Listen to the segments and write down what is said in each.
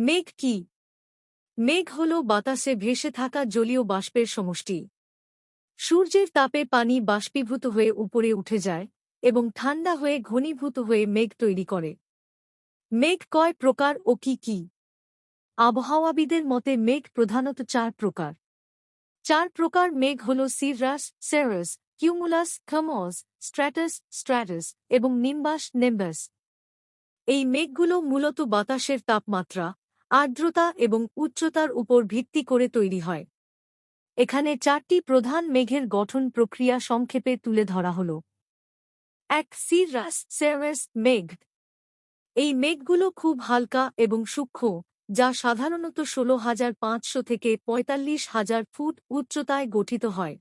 মেঘ কি? মেঘ হল বাতাসে ভেসে থাকা জলীয় বাষ্পের সমষ্টি। সূর্যের তাপে পানি বাষ্পীভূত হয়ে উপরে উঠে যায় এবং ঠান্ডা হয়ে ঘনীভূত হয়ে মেঘ তৈরি করে। মেঘ কয় প্রকার ও কি কি? আবহাওয়াবিদের মতে মেঘ প্রধানত চার প্রকার। চার প্রকার মেঘ হল সিররাস সেরাস, কিউমুলাস খামস স্ট্র্যাটাস স্ট্র্যাটাস এবং নিম্বাস, নেম্বাস। এই মেঘগুলো মূলত বাতাসের তাপমাত্রা আর্দ্রতা এবং উচ্চতার উপর ভিত্তি করে তৈরি হয়। এখানে চারটি প্রধান মেঘের গঠন প্রক্রিয়া সংক্ষেপে তুলে ধরা হল। এক সিররাস সেরাস মেঘ। এই মেঘগুলো খুব হালকা এবং সূক্ষ্ম, যা সাধারণত ষোলো হাজার পাঁচশো থেকে পঁয়তাল্লিশ হাজার ফুট উচ্চতায় গঠিত হয়।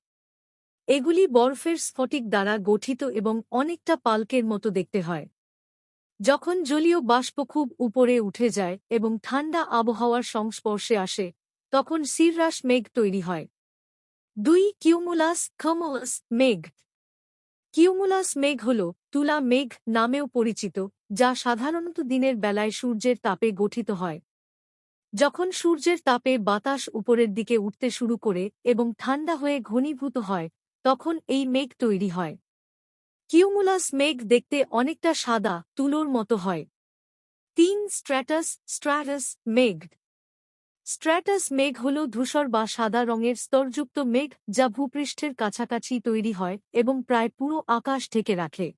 এগুলি বরফের স্ফটিক দ্বারা গঠিত এবং অনেকটা পালকের মতো দেখতে হয়। যখন জলীয় বাষ্প খুব উপরে উঠে যায় এবং ঠান্ডা আবহাওয়ার সংস্পর্শে আসে, তখন সিররাস মেঘ তৈরি হয়। দুই কিউমুলাস খমোলাস মেঘ। কিউমুলাস মেঘ হল তুলা মেঘ নামেও পরিচিত, যা সাধারণত দিনের বেলায় সূর্যের তাপে গঠিত হয়। যখন সূর্যের তাপে বাতাস উপরের দিকে উঠতে শুরু করে এবং ঠান্ডা হয়ে ঘনীভূত হয়, তখন এই মেঘ তৈরি হয়। কিউমুলাস মেঘ দেখতে অনেকটা সাদা, তুলোর মতো হয়। তিন স্ট্র্যাটাস স্ট্র্যাটাস মেঘ। স্ট্র্যাটাস মেঘ হল ধূসর বা সাদা রঙের স্তরযুক্ত মেঘ যা ভূপৃষ্ঠের কাছাকাছি তৈরি হয় এবং প্রায় পুরো আকাশ ঢেকে রাখে।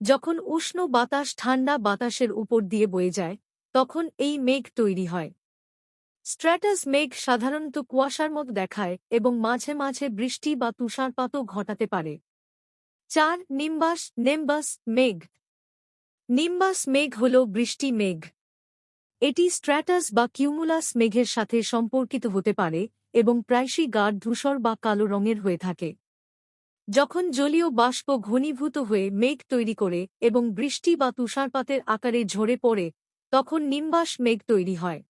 যখন উষ্ণ বাতাস ঠান্ডা বাতাসের উপর দিয়ে বয়ে যায়, তখন এই মেঘ তৈরি হয়। স্ট্র্যাটাস মেঘ সাধারণত কুয়াশার মতো দেখায় এবং মাঝে মাঝে বৃষ্টি বা তুষারপাতও ঘটাতে পারে। চার, নিম্বাস, নেম্বাস, মেঘ। নিম্বাস মেঘ হল বৃষ্টি মেঘ। এটি স্ট্র্যাটাস বা কিউমুলাস মেঘের সাথে সম্পর্কিত হতে পারে এবং প্রায়শই গাঢ় ধূসর বা কালো রঙের হয়ে থাকে। যখন জলীয় বাষ্প ঘনীভূত হয়ে মেঘ তৈরি করে এবং বৃষ্টি বা তুষারপাতের আকারে ঝরে পড়ে, তখন নিম্বাস মেঘ তৈরি হয়।